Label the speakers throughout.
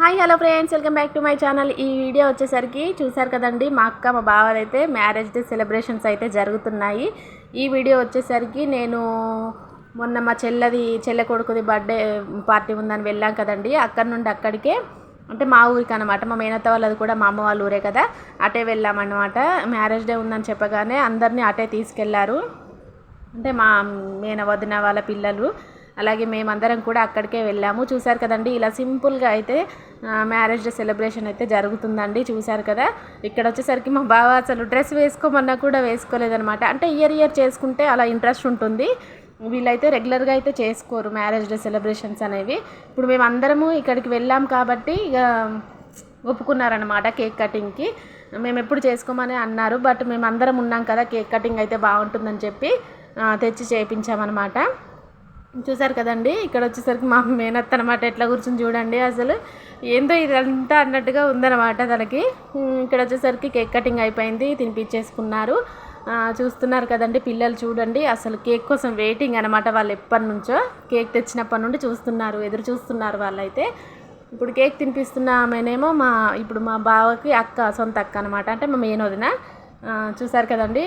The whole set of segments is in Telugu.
Speaker 1: Hi hello friends welcome back to my channel. ఈ వీడియో వచ్చేసరికి చూసారు కదండి మా అక్క మా బావదైతే మ్యారేజ్ డే సెలబ్రేషన్స్ అయితే జరుగుతున్నాయి. ఈ వీడియో వచ్చేసరికి నేను మొన్న మా చెల్లది చెల్లె కొడుకుది బర్త్డే పార్టీ ఉందని వెళ్ళాం కదండి. అక్కడి నుండి అక్కడికే అంటే మా ఊరికి అనమాట మా మేనత్త వాళ్ళది కూడా మా అమ్మ వాళ్ళ ఊరే కదా అటే వెళ్ళామన్నమాట మ్యారేజ్ డే ఉందని చెప్పగానే అందరినీ అటే తీసుకెళ్ళారు. అంటే మా మేన వదిన వాళ్ళ పిల్లలు అలాగే మేమందరం కూడా అక్కడికే వెళ్ళాము. చూసారు కదండి ఇలా సింపుల్గా అయితే మ్యారేజ్ డే సెలబ్రేషన్ అయితే జరుగుతుందండి. చూసారు కదా ఇక్కడ వచ్చేసరికి మా బావ అసలు డ్రెస్ వేసుకోమన్నా కూడా వేసుకోలేదనమాట అంటే ఇయర్ ఇయర్ చేసుకుంటే అలా ఇంట్రెస్ట్ ఉంటుంది. వీళ్ళైతే రెగ్యులర్గా అయితే చేసుకోరు మ్యారేజ్ డే సెలబ్రేషన్స్ అనేవి. ఇప్పుడు మేము అందరము ఇక్కడికి వెళ్ళాం కాబట్టి ఇక ఒప్పుకున్నారనమాట కేక్ కటింగ్కి. మేము ఎప్పుడు చేసుకోమని అన్నారు బట్ మేము అందరం ఉన్నాం కదా కేక్ కటింగ్ అయితే బాగుంటుందని చెప్పి తెచ్చి చేయించామన్నమాట చూసారు కదండి. ఇక్కడ వచ్చేసరికి మా మేనత్త అనమాట ఎట్లా కూర్చొని చూడండి అసలు. ఏందో ఇదంతా అన్నట్టుగా ఉందన్నమాట తనకి. ఇక్కడ వచ్చేసరికి కేక్ కటింగ్ అయిపోయింది తినిపించేసుకున్నారు. చూస్తున్నారు కదండి పిల్లలు చూడండి. అసలు కేక్ కోసం వెయిటింగ్ అనమాట వాళ్ళు ఎప్పటి నుంచో. కేక్ తెచ్చినప్పటి నుండి చూస్తున్నారు ఎదురు చూస్తున్నారు వాళ్ళైతే. ఇప్పుడు కేక్ తినిపిస్తున్న ఆమెనేమో మా ఇప్పుడు మా బావకి అక్క సొంత అక్క అనమాట అంటే మా మేనోదిన ఆ, చూసారు కదండి.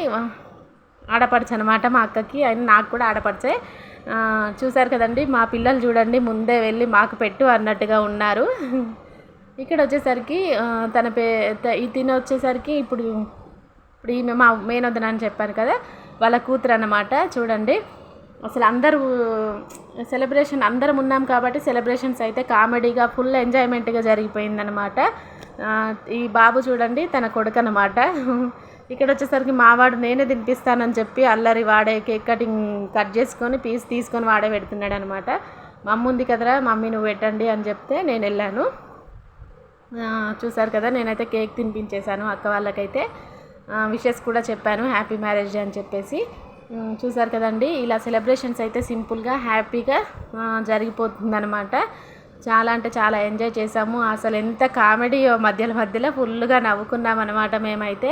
Speaker 1: ఆడపడుచు అనమాట మా అక్కకి. ఆయన నాకు కూడా ఆడపడిచే. చూసారు కదండి మా పిల్లలు చూడండి ముందే వెళ్ళి మాకు పెట్టు అన్నట్టుగా ఉన్నారు. ఇక్కడ వచ్చేసరికి తన పే త- ఈ తిన వచ్చేసరికి ఇప్పుడు ఇప్పుడు ఈమె మా మేనొద్దన అని చెప్పాను కదా వాళ్ళ కూతురు అన్నమాట చూడండి. అసలు అందరూ సెలబ్రేషన్ అందరం ఉన్నాం కాబట్టి సెలబ్రేషన్స్ అయితే కామెడీగా ఫుల్ ఎంజాయ్మెంట్గా జరిగిపోయిందనమాట ఈ బాబు చూడండి తన కొడుకు అనమాట ఇక్కడ వచ్చేసరికి మావాడు నేనే తినిపిస్తానని చెప్పి అల్లరి వాడే కేక్ కటింగ్ కట్ చేసుకొని పీస్ తీసుకొని వాడే పెడుతున్నాడు అనమాట మమ్మీ ఉంది కదరా మమ్మీ నువ్వు పెట్టండి అని చెప్తే నేను వెళ్ళాను. చూసారు కదా నేనైతే కేక్ తినిపించేశాను అక్క వాళ్ళకైతే. విషెస్ కూడా చెప్పాను హ్యాపీ మ్యారేజ్ డే అని చెప్పేసి. చూసారు కదండి ఇలా సెలబ్రేషన్స్ అయితే సింపుల్గా హ్యాపీగా జరిగిపోతుందన్నమాట చాలా అంటే చాలా ఎంజాయ్ చేసాము అసలు ఎంత కామెడీ మధ్యలో మధ్యలో ఫుల్గా నవ్వుకున్నాం అనమాట మేమైతే.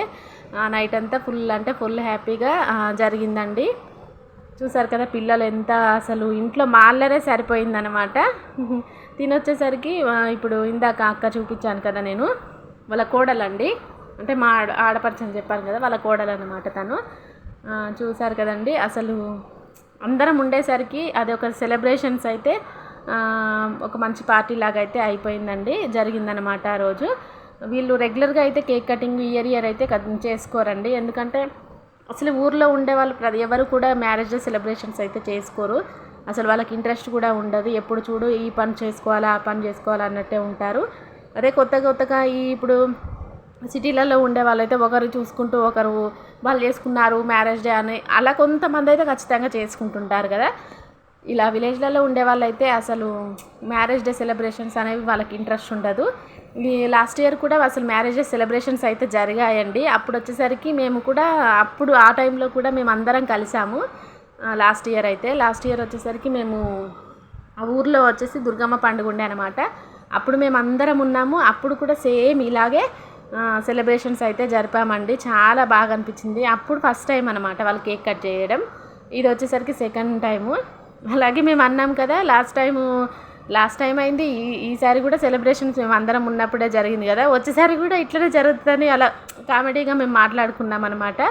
Speaker 1: ఆ నైట్ అంతా ఫుల్ అంటే ఫుల్ హ్యాపీగా జరిగిందండి. చూసారు కదా పిల్లలు ఎంత అసలు ఇంట్లో మాల్లరే సరిపోయిందనమాట తినొచ్చేసరికి ఇప్పుడు ఇందాక అక్క చూపించాను కదా నేను వాళ్ళ కోడలండి. అంటే మా ఆడ ఆడపడుచని చెప్పాను కదా వాళ్ళ కోడలు అనమాట తను చూసారు కదండి అసలు అందరం ఉండేసరికి అది ఒక సెలబ్రేషన్స్ అయితే ఒక మంచి పార్టీ లాగా అయితే అయిపోయిందండి జరిగిందనమాట ఆ రోజు. వీళ్ళు రెగ్యులర్గా అయితే కేక్ కటింగ్ ఇయర్ ఇయర్ అయితే చేసుకోరండి ఎందుకంటే అసలు ఊర్లో ఉండే వాళ్ళు ప్రతి ఎవరు కూడా మ్యారేజ్ సెలబ్రేషన్స్ అయితే చేసుకోరు. అసలు వాళ్ళకి ఇంట్రెస్ట్ కూడా ఉండదు ఎప్పుడు చూడు ఈ పని చేసుకోవాలా ఆ పని చేసుకోవాలా అన్నట్టే ఉంటారు. అదే కొత్త కొత్తగా ఈ ఇప్పుడు సిటీలలో ఉండే వాళ్ళైతే ఒకరు చూసుకుంటూ ఒకరు వాళ్ళు చేసుకున్నారు మ్యారేజ్ డే అని అలా కొంతమంది అయితే ఖచ్చితంగా చేసుకుంటుంటారు కదా. ఇలా విలేజ్లలో ఉండే వాళ్ళైతే అసలు మ్యారేజ్ డే సెలబ్రేషన్స్ అనేవి వాళ్ళకి ఇంట్రెస్ట్ ఉండదు. ఈ లాస్ట్ ఇయర్ కూడా అసలు మ్యారేజ్ డే సెలబ్రేషన్స్ అయితే జరిగాయండి. అప్పుడు వచ్చేసరికి మేము కూడా అప్పుడు ఆ టైంలో కూడా మేము అందరం కలిసాము. లాస్ట్ ఇయర్ అయితే. లాస్ట్ ఇయర్ వచ్చేసరికి మేము ఆ ఊర్లో వచ్చేసి దుర్గమ్మ పండుగ ఉండే అనమాట అప్పుడు మేము అందరం ఉన్నాము. అప్పుడు కూడా సేమ్ ఇలాగే సెలబ్రేషన్స్ అయితే జరిపామండి. చాలా బాగా అనిపించింది. అప్పుడు ఫస్ట్ టైం అనమాట వాళ్ళు కేక్ కట్ చేయడం. ఇది వచ్చేసరికి సెకండ్ టైము. అలాగే మేము అన్నాం కదా లాస్ట్ టైము లాస్ట్ టైం అయింది ఈ ఈసారి కూడా సెలబ్రేషన్స్ మేము అందరం ఉన్నప్పుడే జరిగింది కదా వచ్చేసారి కూడా ఇట్లనే జరుగుతుందని అలా కామెడీగా మేము మాట్లాడుకున్నాం అనమాట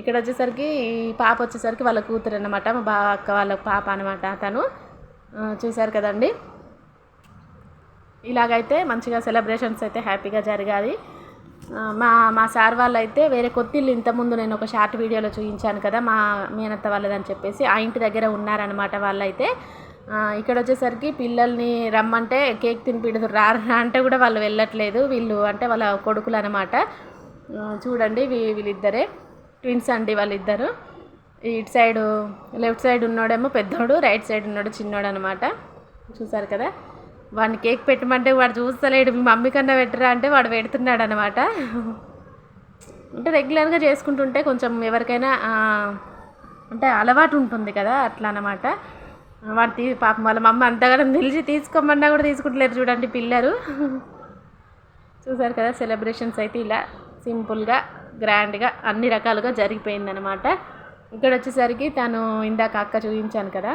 Speaker 1: ఇక్కడ వచ్చేసరికి ఈ పాప వచ్చేసరికి వాళ్ళ కూతురు అనమాట మా బావ అక్క వాళ్ళ పాప అనమాట తను చూశారు కదండి. ఇలాగైతే మంచిగా సెలబ్రేషన్స్ అయితే హ్యాపీగా జరగాలి. మా మా సార్ వాళ్ళు అయితే వేరే కొత్తిల్లు ఇంతకుముందు నేను ఒక షార్ట్ వీడియోలో చూపించాను కదా మా మేనత్త వాళ్ళదని చెప్పేసి ఆ ఇంటి దగ్గర ఉన్నారనమాట వాళ్ళైతే. ఇక్కడ వచ్చేసరికి పిల్లల్ని రమ్మంటే కేక్ తినిపిడు రారా అంటే కూడా వాళ్ళు వెళ్ళట్లేదు. వీళ్ళు అంటే వాళ్ళ కొడుకులు అనమాట చూడండి వీ- వీళ్ళిద్దరే. ట్విన్స్ అండి వాళ్ళిద్దరు. ఇటు సైడ్ లెఫ్ట్ సైడ్ ఉన్నోడేమో పెద్దోడు రైట్ సైడ్ ఉన్నాడు చిన్నోడు అనమాట చూసారు కదా? వాడిని కేక్ పెట్టమంటే వాడు చూస్తలేడు మీ మమ్మీ కన్నా పెట్టరా అంటే వాడు పెడుతున్నాడు అనమాట అంటే రెగ్యులర్గా చేసుకుంటుంటే కొంచెం ఎవరికైనా అంటే అలవాటు ఉంటుంది కదా అట్లా అనమాట వాడు తీ పాపం వాళ్ళ మమ్మ అంతగానం తెలిసి తీసుకోమన్నా కూడా తీసుకుంటలేరు చూడండి పిల్లలు. చూసారు కదా సెలబ్రేషన్స్ అయితే ఇలా సింపుల్గా గ్రాండ్గా అన్ని రకాలుగా జరిగిపోయిందనమాట ఇక్కడ వచ్చేసరికి తను ఇందాక అక్క చూపించాను కదా.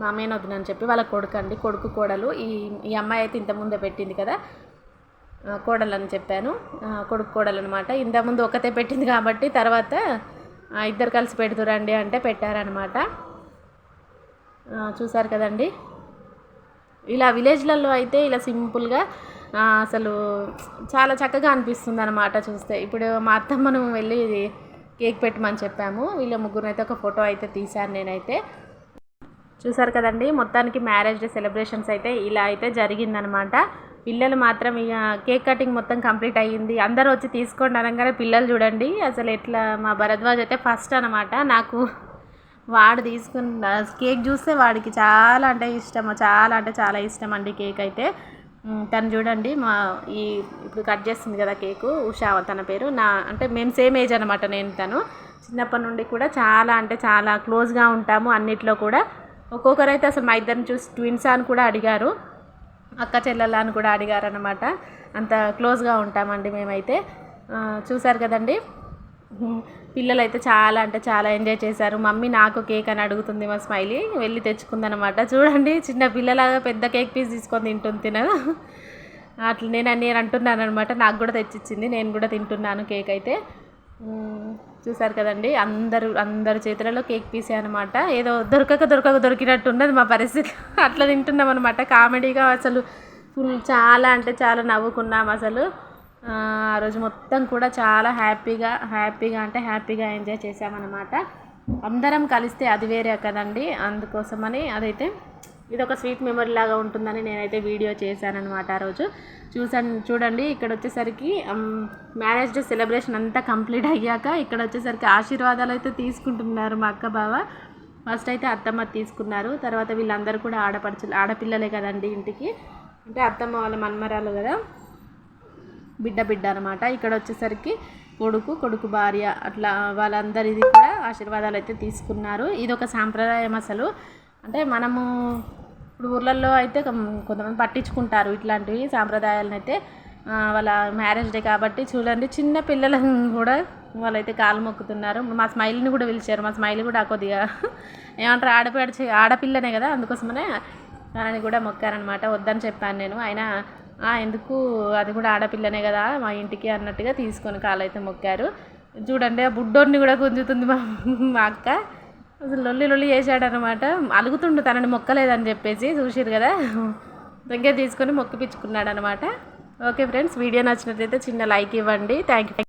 Speaker 1: మా వదినని చెప్పి వాళ్ళ కొడుకు అండి కొడుకు కోడలు. ఈ ఈ అమ్మాయి అయితే ఇంతకుముందే పెట్టింది కదా. కోడలు అని చెప్పాను. కొడుకు కోడలు అనమాట ఇంతకుముందు ఒకతే పెట్టింది కాబట్టి తర్వాత ఇద్దరు కలిసి పెడుతురండి అంటే పెట్టారనమాట చూసారు కదండి. ఇలా విలేజ్లలో అయితే ఇలా సింపుల్గా అసలు చాలా చక్కగా అనిపిస్తుంది అనమాట చూస్తే. ఇప్పుడు మా అత్తమ్మను వెళ్ళి కేక్ పెట్టమని చెప్పాము. వీళ్ళ ముగ్గురు అయితే ఒక ఫోటో అయితే తీశాను నేనైతే. చూసారు కదండి మొత్తానికి మ్యారేజ్ డే సెలబ్రేషన్స్ అయితే ఇలా అయితే జరిగిందనమాట. పిల్లలు మాత్రం ఇక కేక్ కటింగ్ మొత్తం కంప్లీట్ అయ్యింది. అందరూ వచ్చి తీసుకోండి అనగానే పిల్లలు చూడండి. అసలు ఎట్లా మా భరద్వాజ్ అయితే ఫస్ట్ అనమాట. నాకు వాడు తీసుకున్న కేక్ చూస్తే వాడికి చాలా అంటే ఇష్టం చాలా అంటే చాలా ఇష్టం అండి కేక్ అయితే. తను చూడండి మా ఈ ఇప్పుడు కట్ చేస్తుంది కదా కేకు. ఉషా తన పేరు. నా అంటే మేము సేమ్ ఏజ్ అనమాట నేను తను. చిన్నప్పటి నుండి కూడా చాలా అంటే చాలా క్లోజ్గా ఉంటాము అన్నిట్లో కూడా. ఒక్కొక్కరైతే అసలు మా ఇద్దరిని చూసి ట్విన్స్ అని కూడా అడిగారు. అక్క చెల్లెల అని కూడా అడిగారు అనమాట అంత క్లోజ్గా ఉంటామండి మేమైతే. చూసారు కదండి? పిల్లలు అయితే చాలా అంటే చాలా ఎంజాయ్ చేశారు. మమ్మీ నాకు కేక్ అని అడుగుతుంది మా స్మైలీ వెళ్ళి తెచ్చుకుందనమాట చూడండి చిన్న పిల్లలాగా పెద్ద కేక్ పీస్ తీసుకొని తింటుంది తినదు. అట్లా నేను నేను అంటున్నాను అనమాట నాకు కూడా తెచ్చిచ్చింది నేను కూడా తింటున్నాను కేక్ అయితే. చూసారు కదండి. అందరు అందరి చేతులలో కేక్ పీసే అనమాట ఏదో దొరకక దొరకక దొరికినట్టు ఉన్నది మా పరిస్థితి. అట్లా తింటున్నాం అనమాట కామెడీగా అసలు ఫుల్ చాలా అంటే చాలా నవ్వుకున్నాం అసలు. ఆ రోజు మొత్తం కూడా చాలా హ్యాపీగా హ్యాపీగా అంటే హ్యాపీగా ఎంజాయ్ చేసామన్నమాట అందరం కలిస్తే అది వేరే కదండి. అందుకోసమని అదైతే ఇది ఒక స్వీట్ మెమరీ లాగా ఉంటుందని నేనైతే వీడియో చేశాను అనమాట ఆ రోజు. చూసాను చూడండి ఇక్కడ వచ్చేసరికి మ్యారేజ్ డే సెలబ్రేషన్ అంతా కంప్లీట్ అయ్యాక ఇక్కడ వచ్చేసరికి ఆశీర్వాదాలు అయితే తీసుకుంటున్నారు మా అక్క బావ. ఫస్ట్ అయితే అత్తమ్మ తీసుకున్నారు తర్వాత వీళ్ళందరూ కూడా ఆడపడుచు ఆడపిల్లలే కదండి ఇంటికి. అంటే అత్తమ్మ వాళ్ళ మన్మరాలు కదా. బిడ్డ బిడ్డ అనమాట ఇక్కడ వచ్చేసరికి కొడుకు కొడుకు భార్య అట్లా వాళ్ళందరిది కూడా ఆశీర్వాదాలు అయితే తీసుకున్నారు. ఇది ఒక సాంప్రదాయం అసలు. అంటే మనము ఇప్పుడు ఊర్లలో అయితే కొంతమంది పట్టించుకుంటారు ఇట్లాంటివి సాంప్రదాయాలను అయితే వాళ్ళ మ్యారేజ్ డే కాబట్టి చూడండి చిన్న పిల్లలను కూడా వాళ్ళైతే కాలు మొక్కుతున్నారు. మా స్మైల్ని కూడా పిలిచారు. మా స్మైల్ కూడా కొద్దిగా ఏమంటారు ఆడపిడ ఆడపిల్లనే కదా అందుకోసమనే దానిని కూడా మొక్కారనమాట. వద్దని చెప్పాను నేను. అయినా ఎందుకు అది కూడా ఆడపిల్లనే కదా మా ఇంటికి అన్నట్టుగా తీసుకొని కాలైతే మొక్కారు. చూడండి ఆ బుడ్డోడిని కూడా గుంజుతుంది మా మా అక్క. అసలు లొల్లి లొల్లి చేశాడనమాట అలుగుతుండు తనని మొక్కలేదని చెప్పేసి చూసిరు కదా. దగ్గర తీసుకొని మొక్కిపించుకున్నాడు అనమాట ఓకే ఫ్రెండ్స్ వీడియో నచ్చినట్లయితే చిన్న లైక్ ఇవ్వండి. Thank you